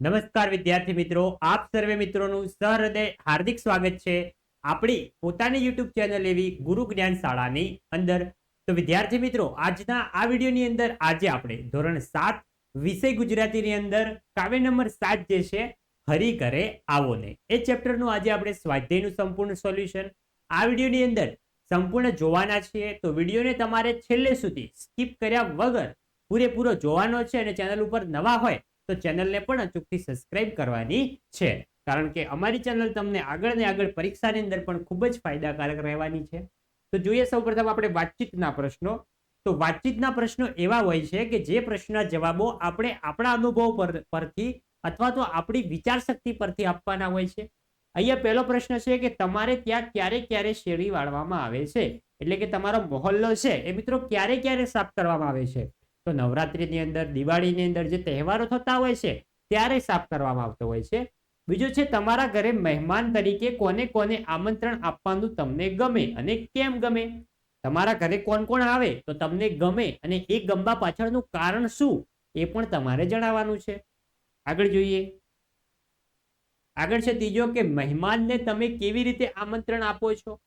નમસ્કાર વિદ્યાર્થી મિત્રો, આપ સર્વે મિત્રોનું સહૃદય હાર્દિક સ્વાગત છે. આપણી પોતાની યુટ્યુબ ચેનલ એવી ગુરુ જ્ઞાન શાળાની અંદર. તો વિદ્યાર્થી મિત્રો, આજના આ વિડીયોની અંદર આજે આપણે ધોરણ સાત વિષય ગુજરાતીની અંદર કાવ્ય નંબર સાત જે છે, હરી કરે આવો ને. એ ચેપ્ટરનું આજે આપણે સ્વાધ્યાયનું સંપૂર્ણ સોલ્યુશન. આ વિડીયોની અંદર સંપૂર્ણ જોવાના છીએ. તો વિડીયોને તમારે છેલ્લે સુધી સ્કીપ કર્યા વગર પૂરેપૂરો જોવાનો છે અને ચેનલ ઉપર નવા હોય તો ચેનલને પણ અચૂકથી સબસ્ક્રાઇબ કરવાની છે. કારણ કે અમારી ચેનલ તમને આગળ ને આગળ પરીક્ષાની અંદર પણ ખૂબ જ ફાયદાકારક રહેવાની છે. તો જોઈએ સૌપ્રથમ આપણે વાતચીતના પ્રશ્નો. તો વાતચીતના પ્રશ્નો એવા હોય છે કે જે પ્રશ્નના જવાબો આપણે આપણા અનુભવ પર, પરથી અથવા તો આપણી વિચાર શક્તિ પરથી આપવાના હોય છે. અહીંયા પહેલો પ્રશ્ન છે કે તમારે ત્યાં ક્યારે ક્યારે શેરડી વાળવામાં આવે છે? એટલે કે તમારો મોહલ્લો છે. એ મિત્રો ક્યારે ક્યારે સાફ કરવામાં આવે છે? તો નવરાત્રિની અંદર, દિવાળીની અંદર જે તહેવારો થતા હોય છે, ત્યારે સાફ કરવામાં આવતો હોય છે. બીજું છે, તમારા ઘરે મહેમાન તરીકે કોને કોને આમંત્રણ આપવાનું તમને ગમે અને કેમ ગમે? તમારા ઘરે કોણ કોણ આવે તો તમને ગમે અને એ ગમવા પાછળનું કારણ શું એ પણ તમારે જણાવવાનું છે. આગળ જોઈએ. આગળ છે, ત્રીજો કે મહેમાનને તમે કેવી રીતે આમંત્રણ આપો છો?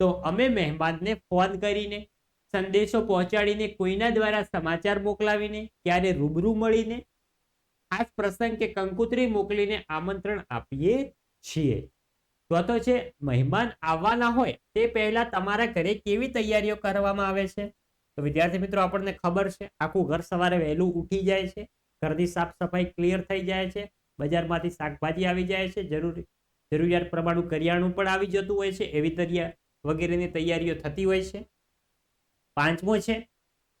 તો અમે મહેમાનને ફોન કરીને સંદેશો પહોંચાડીને કોઈના દ્વારા સમાચાર મોકલાવીને, ક્યારે રૂબરૂ મળીને? ખાસ પ્રસંગ કે કંકુતરી મોકલીને આમંત્રણ આપીએ છીએ. તો છે, મહેમાન આવવાના હોય, તે પહેલા તમારા ઘરે કેવી તૈયારીઓ કરવામાં આવે છે? તો વિદ્યાર્થી મિત્રો, આપણને ખબર છે, આખું ઘર સવારે વહેલું ઉઠી જાય છે, ઘરની સાફ સફાઈ ક્લિયર થઈ જાય છે, બજારમાંથી શાકભાજી આવી જાય છે, જરૂરી, જરૂરિયાત પ્રમાણનું કરિયાણું પણ આવી જતું હોય છે, એવી તૈયાર વગેરેની તૈયારીઓ થતી હોય છે. પાંચમો છે,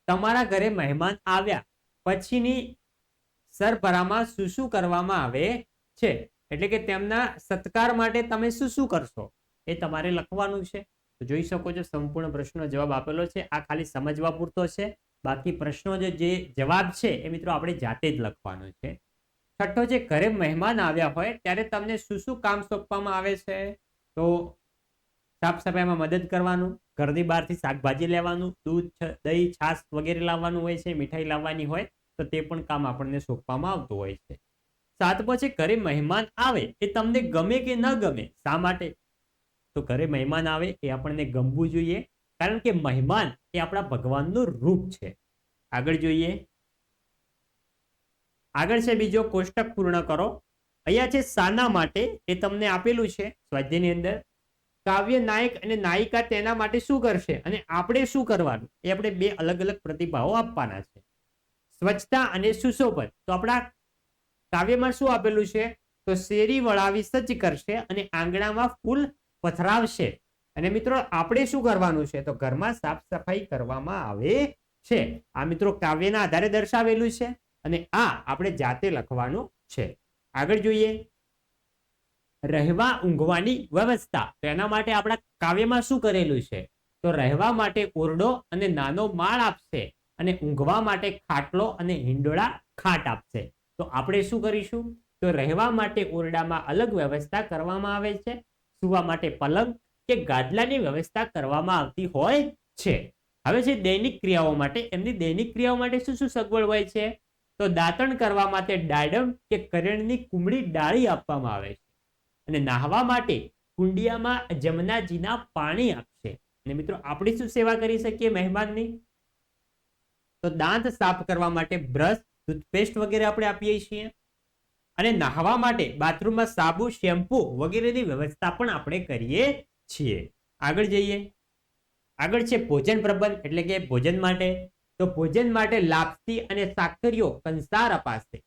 તમારા ઘરે મહેમાન આવ્યા પછીની સરભરામાં શું શું કરવામાં આવે છે? એટલે કે તેમના સત્કાર માટે તમે શું શું કરશો? એ તમારે લખવાનું છે. તો જોઈ શકો છો, સંપૂર્ણ પ્રશ્નનો જવાબ આપેલો છે. આ ખાલી સમજવા પૂરતો છે. બાકી પ્રશ્નો જે જે જવાબ છે એ મિત્રો આપણે જાતે જ લખવાનો છે. છઠ્ઠો છે, ઘરે મહેમાન આવ્યા હોય ત્યારે તમને શું શું કામ સોંપવામાં આવે છે? તો સાફ સફાઈમાં મદદ કરવાનું, ઘરની બહારથી શાકભાજી લેવાનું, દૂધ દહીં, છાશ વગેરે લાવવાનું હોય છે, મીઠાઈ લાવવાની હોય, તો તે પણ કામ આપણને સોંપવામાં આવતું હોય છે. સાત પછી ઘરે મહેમાન આવે એ તમને ગમે કે ન ગમે, શા માટે? તો ઘરે મહેમાન આવે એ આપણને ગમવું જોઈએ, કારણ કે મહેમાન એ આપણા ભગવાનનું રૂપ છે. આગળ જોઈએ. આગળ છે બીજો, કોષ્ટક પૂર્ણ કરો. અહીંયા છે શાના માટે એ તમને આપેલું છે સ્વાધ્યાયની અંદર. કાવ્ય નાયક અને નાયિકા તેના માટે શું કરશે? અને આપણે શું કરવાનું? એ આપણે બે અલગ અલગ પ્રતિભાવો આપવાના છે. સ્વચ્છતા અને સુશોભન. તો આપણા કાવ્યમાં શું આપેલું છે? તો શેરી વળાવી સજ્જ કરશે અને આંગણામાં ફૂલ પથરાવશે. અને મિત્રો, આપણે શું કરવાનું છે? તો ઘરમાં સાફ સફાઈ કરવામાં આવે છે. આ મિત્રો કાવ્યના આધારે દર્શાવેલું છે. અને આ આપણે જાતે લખવાનું છે. આગળ જોઈએ. રહેવા ઊંઘવાની વ્યવસ્થા. તો એના માટે આપણા કાવ્યમાં શું કરેલું છે? તો રહેવા માટે ઓરડો અને નાનો માળ આપશે અને ઊંઘવા માટે ખાટલો અને હિંડોળા ખાટ આપશે. તો આપણે શું કરીશું? તો રહેવા માટે ઓરડામાં અલગ વ્યવસ્થા કરવામાં આવે છે. સુવા માટે પલંગ કે ગાદલાની વ્યવસ્થા કરવામાં આવતી હોય છે. હવે જે દૈનિક ક્રિયાઓ માટે. એમની દૈનિક ક્રિયાઓ માટે શું શું સગવડ હોય છે? તો દાંતણ કરવા માટે ડાયડમ કે કરેણની કુમળી ડાળી આપવામાં આવે છે. અને નાહવા માટે કુંડિયામાં જમનાજીના પાણી આપશે. અને મિત્રો, આપણે શું સેવા કરી શકીએ મહેમાનની? તો દાંત સાફ કરવા માટે બ્રશ, ટૂથપેસ્ટ વગેરે આપણે આપીએ છીએ. અને નાહવા માટે બાથરૂમમાં સાબુ, શેમ્પુ વગેરેની વ્યવસ્થા પણ આપણે કરીએ છીએ. આગળ જઈએ. આગળ છે ભોજન પ્રબંધ, એટલે કે ભોજન માટે. તો ભોજન માટે લાપસી અને સાકરીઓ કંસાર અપાશે.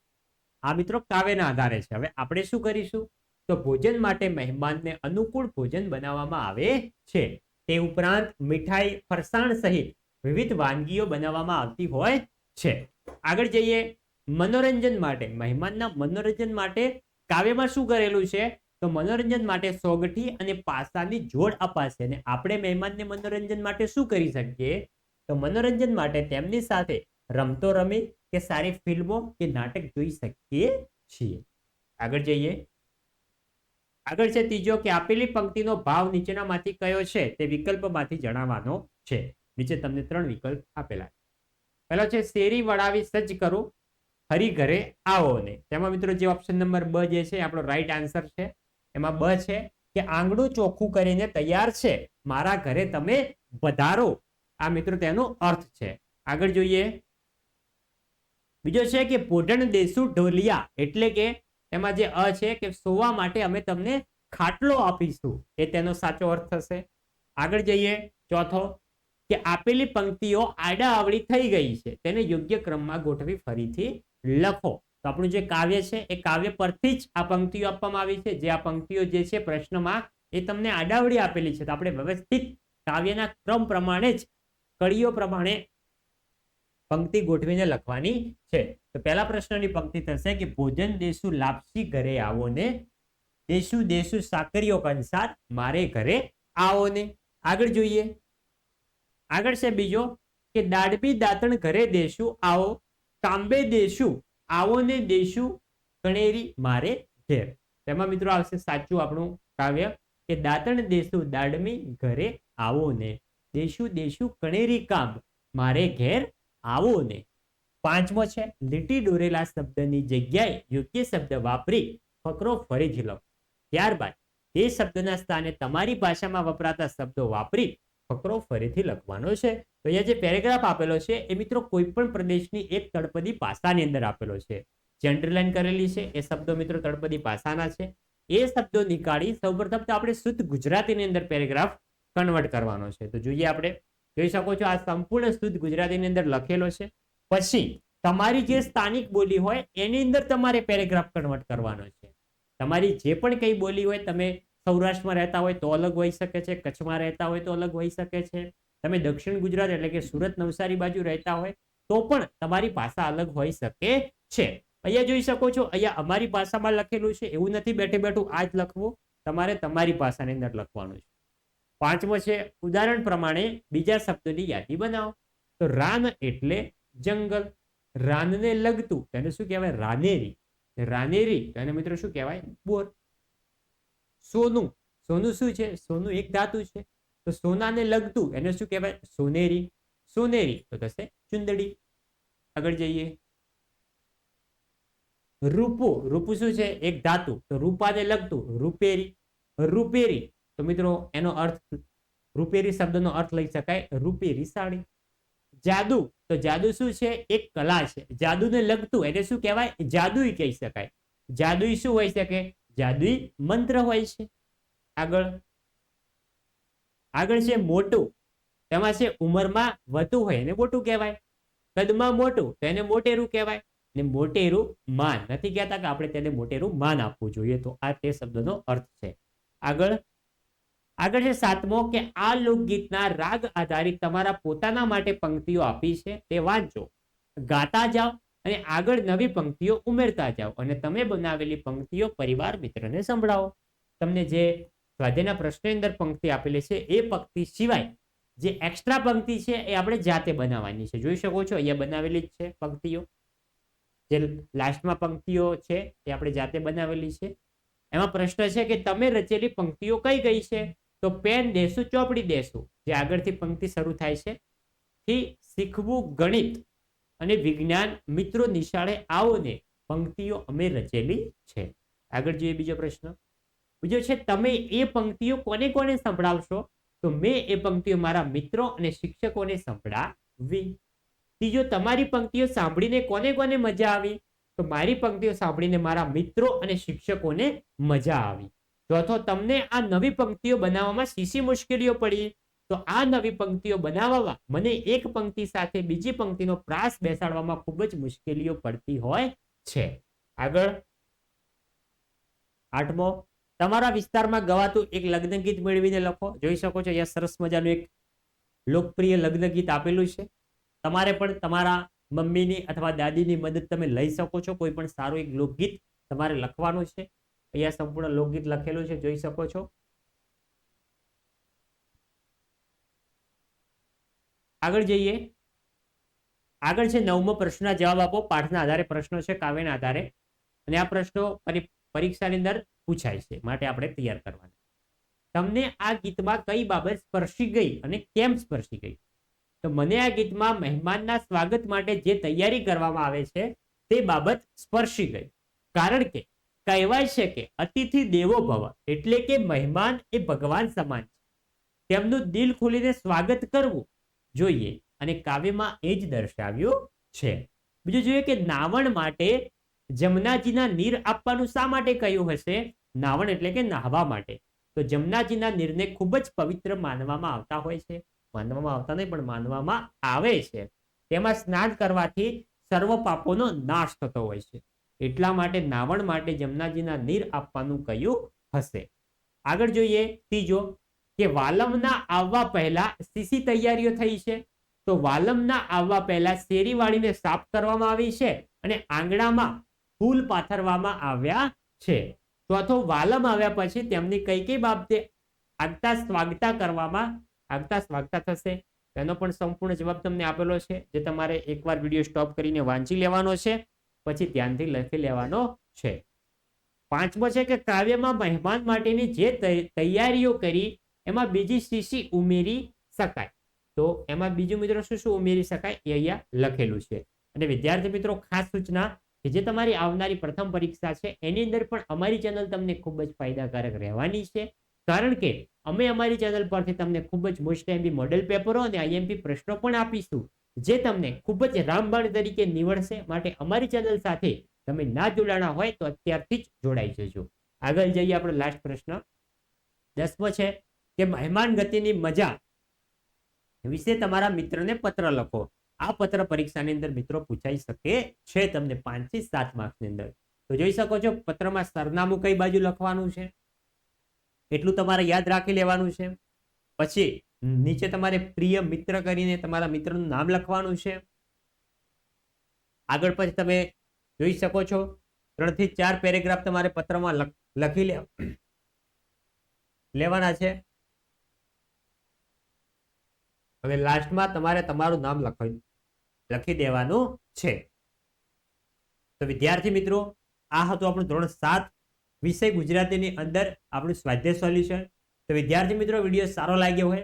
આ મિત્રો, કાવ્યના આધારે છે. હવે આપણે શું કરીશું? તો ભોજન માટે મહેમાનને અનુકૂળ ભોજન બનાવવામાં આવે છે. તે ઉપરાંત મીઠાઈ, ફરસાણ સહિત વિવિધ વાનગીઓ બનાવવામાં આવતી હોય છે. આગળ જઈએ. મનોરંજન માટે. મહેમાનના મનોરંજન માટે કાવ્યમાં શું કરેલું છે? તો મનોરંજન માટે સોગઠી અને પાસાની જોડ અપાશે અને આપણે મહેમાનને મનોરંજન માટે શું કરી શકીએ? તો મનોરંજન માટે તેમની સાથે રમતો રમી કે સારી ફિલ્મો કે નાટક જોઈ શકીએ છીએ. આગળ જઈએ. આગળ છે ત્રીજો કે આપેલી પંક્તિનો ભાવ નીચેનામાંથી કયો છે તે વિકલ્પમાંથી જણાવવાનો છે. નીચે તમને ત્રણ વિકલ્પ આપેલા છે. પહેલો છે શેરી વળાવી સજ્જ કરો. ફરી ઘરે આવો ને તેમાં મિત્રો જે ઓપ્શન નંબર બ જે છે આપણો રાઈટ આન્સર છે. એમાં બ છે કે આંગણું ચોખ્ખું કરીને તૈયાર છે. મારા ઘરે તમે વધારો. આ મિત્રો તેનો અર્થ છે. આગળ જોઈએ. બીજો છે કે ભોજન દેશું ઢોલિયા એટલે કે એમાં જે અ છે કે સોવા માટે અમે તમને ખાટલો આપીશું, એ તેનો સાચો અર્થ થશે. આગળ જઈએ, ચોથો, કે આપેલી પંક્તિઓ આડા આવડી થઈ ગઈ છે, તેને યોગ્ય ક્રમમાં ગોઠવી ફરીથી લખો. તો આપણું જે કાવ્ય છે, એ કાવ્ય પરથી જ આ પંક્તિઓ આપવામાં આવી છે. જે આ પંક્તિઓ જે છે પ્રશ્નમાં, એ તમને આડાવડી આપેલી છે. તો આપણે વ્યવસ્થિત કાવ્યના ક્રમ પ્રમાણે જ કડીઓ પ્રમાણે પંક્તિ ગોઠવીને લખવાની છે. તો પહેલા પ્રશ્નની પંક્તિ થશે કે ભોજન દેશુ લાપસી ઘરે આવો ને? દેશુ દેશુ સાકરીઓ કંસાર મારે ઘરે આવો ને? આગળ જોઈએ. આગળ છે બીજો કે દાડબી દાંતણ ઘરે દેશુ આવો. તાંબે દેશુ આવો ને દેશુ કણેરી મારે ઘેર. તેમાં મિત્રો આવશે સાચું આપણું કાવ્ય કે દાંતણ દેશુ દાડમી ઘરે આવો ને? દેશુ દેશુ કણેરી કામ મારે ઘેર આવો ને પાંચમો છે, લીટી દોરેલા શબ્દની જગ્યાએ યોગ્ય શબ્દ વાપરી ફકરો ફરીથી લખો. ત્યારબાદ તે શબ્દના સ્થાને તમારી ભાષામાં વપરાતા શબ્દો વાપરી ફકરો ફરીથી લખવાનો છે. તો અહીંયા જે પેરેગ્રાફ આપેલો છે, એ મિત્રો કોઈ પણ પ્રદેશની એક તળપદી ભાષાની અંદર આપેલો છે. જે અંડરલાઈન કરેલી છે, એ શબ્દો મિત્રો તળપદી ભાષાના છે. એ શબ્દો નીકાળી સૌપ્રથમ તો આપણે શુદ્ધ ગુજરાતીની અંદર પેરેગ્રાફ કન્વર્ટ કરવાનો છે. તો જોઈએ આપણે જોઈ શકો છો આ સંપૂર્ણ શુદ્ધ ગુજરાતીની અંદર લખેલો છે. પછી તમારી જે સ્થાનિક બોલી હોય એની અંદર તમારે પેરેગ્રાફ કન્વર્ટ કરવાનો છે. તમારી જે પણ કઈ બોલી હોય તમે સૌરાષ્ટ્રમાં રહેતા હોય તો અલગ હોઈ શકે છે, કચ્છમાં રહેતા હોય તો અલગ હોઈ શકે છે. તમે દક્ષિણ ગુજરાત એટલે કે સુરત નવસારી બાજુ રહેતા હોય તો પણ તમારી ભાષા અલગ હોઈ શકે છે. અહીંયા જોઈ શકો છો, અહીંયા અમારી ભાષામાં લખેલું છે, એવું નથી બેઠે બેઠું આ જ લખવું. તમારે તમારી ભાષાની અંદર લખવાનું છે. પાંચમો છે, ઉદાહરણ પ્રમાણે બીજા શબ્દોની યાદી બનાવો. તો રાન એટલે જંગલ. રાનને લગતું તેને શું કહેવાય? રાનેરી. રાનેરી તેને મિત્રો શું કહેવાય? બોર. સોનું. સોનું શું છે? સોનું એક ધાતુ છે. તો સોનાને લગતું, એને શું કહેવાય? સોનેરી. સોનેરી, તો થશે ચુંદડી. આગળ જઈએ. રૂપો. રૂપુ શું છે? એક ધાતુ. તો રૂપાને લગતું, રૂપેરી. રૂપેરી. તો મિત્રો, એનો અર્થ રૂપેરી શબ્દનો અર્થ લઈ શકાય. રૂપેરી સાડી જાદુ. તો જાદુ શું છે? એક કલા છે. જાદુને લગતું એને શું કહેવાય? જાદુઈ કહી શકાય. જાદુઈ શું હોઈ શકે? જાદુઈ મંત્ર હોય છે. આગળ. આગળ છે મોટું. તેમાં છે ઉંમરમાં વધુ હોય એને મોટું કહેવાય. કદમાં મોટું તો એને મોટેરું કહેવાય. ને મોટેરું માન. નથી કહેતા કે આપણે તેને મોટેરું માન આપવું જોઈએ. તો આ તે શબ્દનો અર્થ છે. આગળ. આગળ છે સાતમો કે આ લોકગીતના રાગ આધારિત તમારા પોતાના માટે પંક્તિઓ આપી છે તે વાંચો ગાતા જાઓ અને આગળ નવી પંક્તિઓ ઉમેરતા જાઓ અને તમે બનાવેલી પંક્તિઓ પરિવાર મિત્રને સંભળાવો. તમને જે સ્વાધ્યાયના પ્રશ્નની અંદર પંક્તિ આપેલી છે એ પંક્તિ સિવાય જે એક્સ્ટ્રા પંક્તિ છે એ આપણે જાતે બનાવવાની છે. જોઈ શકો છો અહીંયા બનાવેલી જ છે પંક્તિઓ. જે લાસ્ટમાં પંક્તિઓ છે એ આપણે જાતે બનાવેલી છે. એમાં પ્રશ્ન છે કે તમે રચેલી પંક્તિઓ કઈ કઈ છે? તો પેન દેશું ચોપડી દેશું જે આગળથી પંક્તિ શરૂ થાય છે. થી શીખવું ગણિત અને વિજ્ઞાન મિત્રો નિશાળે આવો ને પંક્તિઓ અમે રચેલી છે. આગળ જોઈએ બીજો પ્રશ્ન. બીજો છે, તમે એ પંક્તિઓ કોને કોને સંભળાવશો? તો મેં એ પંક્તિઓ મારા મિત્રો અને શિક્ષકોને સંભળાવી. ત્રીજો, તમારી પંક્તિઓ સાંભળીને કોને કોને મજા આવી? તો મારી પંક્તિઓ સાંભળીને મારા મિત્રો અને શિક્ષકોને મજા આવી. ચોથો તમને આ નવી પંક્તિઓ બનાવવામાં શીશી મુશ્કેલીઓ પડી, તો આ નવી પંક્તિઓ બનાવવામાં મને એક પંક્તિ સાથે બીજી પંક્તિનો પ્રાસ બેસાડવામાં ખૂબ જ મુશ્કેલીઓ પડતી હોય છે. આગળ. આઠમો. તમારા વિસ્તારમાં ગવાતું એક લગ્ન ગીત મેળવીને લખો. જોઈ શકો છો, અહીંયા સરસ મજાનું એક લોકપ્રિય લગ્ન ગીત આપેલું છે. તમારે પણ તમારા મમ્મીની અથવા દાદીની મદદ તમે લઈ શકો છો. કોઈ પણ સારું એક લોકગીત તમારે લખવાનું છે. અહીંયા સંપૂર્ણ લોકગીત લખેલું છે, જોઈ શકો છો. આગળ જઈએ. આગળ છે નવમો પ્રશ્નના જવાબ આપો. પાઠના આધારે પ્રશ્નો છે, કાવ્યના આધારે. અને આ પ્રશ્નો પરીક્ષાની અંદર પૂછાય છે, માટે આપણે તૈયાર કરવાના. તમને આ ગીતમાં કઈ બાબત સ્પર્શી ગઈ અને કેમ સ્પર્શી ગઈ? તો મને આ ગીતમાં મહેમાનના સ્વાગત માટે જે તૈયારી કરવામાં આવે છે, તે બાબત સ્પર્શી ગઈ. કારણ કે કહેવાય છે કે અતિથિ દેવો ભવ, એટલે કે મહેમાન એ ભગવાન સમાન છે. તેમનું દિલ ખોલીને સ્વાગત કરવું જોઈએ અને કાવ્યમાં એ જ દર્શાવ્યું છે. બીજું જોઈએ કે નાવણ માટે જમનાજીના નીર આપવાનું શા માટે કહ્યું હશે? નાવણ એટલે કે નાહવા માટે. તો જમનાજીના નીરને ખૂબ જ પવિત્ર માનવામાં આવતા હોય છે. માનવામાં આવતા નહીં, પણ માનવામાં આવે છે. તેમાં સ્નાન કરવાથી સર્વ પાપોનો નાશ થતો હોય છે. એટલા માટે નાવણ માટે જમનાજીના નીર આપવાનું કહ્યું હશે. આગળ જોઈએ, ત્રીજો, કે વાલમના આવવા પહેલા સીસી તૈયારીઓ થઈ છે? તો વાલમના આવવા પહેલા શેરી વાળીને સાફ કરવામાં આવી છે અને આંગણામાં ફૂલ પાથરવામાં આવ્યા છે. ચોથો વાલમ આવ્યા પછી તેમની કઈ કઈ બાબતે આગતા સ્વાગતા કરવામાં, આગતા સ્વાગતા થશે? તેનો પણ સંપૂર્ણ જવાબ તમને આપેલો છે, જે તમારે એકવાર વીડિયો સ્ટોપ કરીને વાંચી લેવાનો છે. પછી ધ્યાનથી લખી લેવાનો છે. પાંચમો છે કે કાવ્યમાં મહેમાન માટેની જે તૈયારીઓ કરી, એમાં બીજી શીશી ઉમેરી શકાય? તો એમાં બીજું મિત્રો શું શું ઉમેરી શકાય? એ અહીંયા લખેલું છે. અને વિદ્યાર્થી મિત્રો, ખાસ સૂચના કે જે તમારી આવનારી પ્રથમ પરીક્ષા છે, એની અંદર પણ અમારી ચેનલ તમને ખૂબ જ ફાયદાકારક રહેવાની છે. કારણ કે અમે અમારી ચેનલ પરથી તમને ખૂબ જ મોસ્ટ એમ્પી મોડેલ પેપરો અને આઈએમપી પ્રશ્નો પણ આપીશું. જે તમને ખૂબ જ રામબાણ તરીકે નીવડશે માટે અમારી ચેનલ સાથે તમે ના જોડાણા હોય તો અત્યારથી જ જોડાઈ જજો. આગળ જઈએ આપણે લાસ્ટ પ્રશ્ન. દસમો છે કે મહેમાન ગતિની મજા વિશે તમારા મિત્રને પત્ર લખો. આ પત્ર પરીક્ષાની અંદર મિત્રો પૂછાઈ શકે છે તમને પાંચથી સાત માર્ક્સની અંદર. તો જોઈ શકો છો પત્રમાં સરનામું કઈ બાજુ લખવાનું છે? એટલું તમારે યાદ રાખી લેવાનું છે. પછી નીચે તમારે પ્રિય મિત્ર કરીને તમારા મિત્રનું નામ લખવાનું છે. આગળ પછી તમે જોઈ શકો છો, ત્રણથી ચાર પેરેગ્રાફ તમારે પત્રમાં લખી લેવાના છે. હવે લાસ્ટમાં તમારે તમારું નામ લખી લખી દેવાનું છે. તો વિદ્યાર્થી મિત્રો, આ હતું આપણું ધોરણ સાત, વિષય ગુજરાતીની અંદર આપણું સ્વાધ્યાય સોલ્યુશન. તો વિદ્યાર્થી મિત્રો, વીડિયો સારો લાગ્યો હોય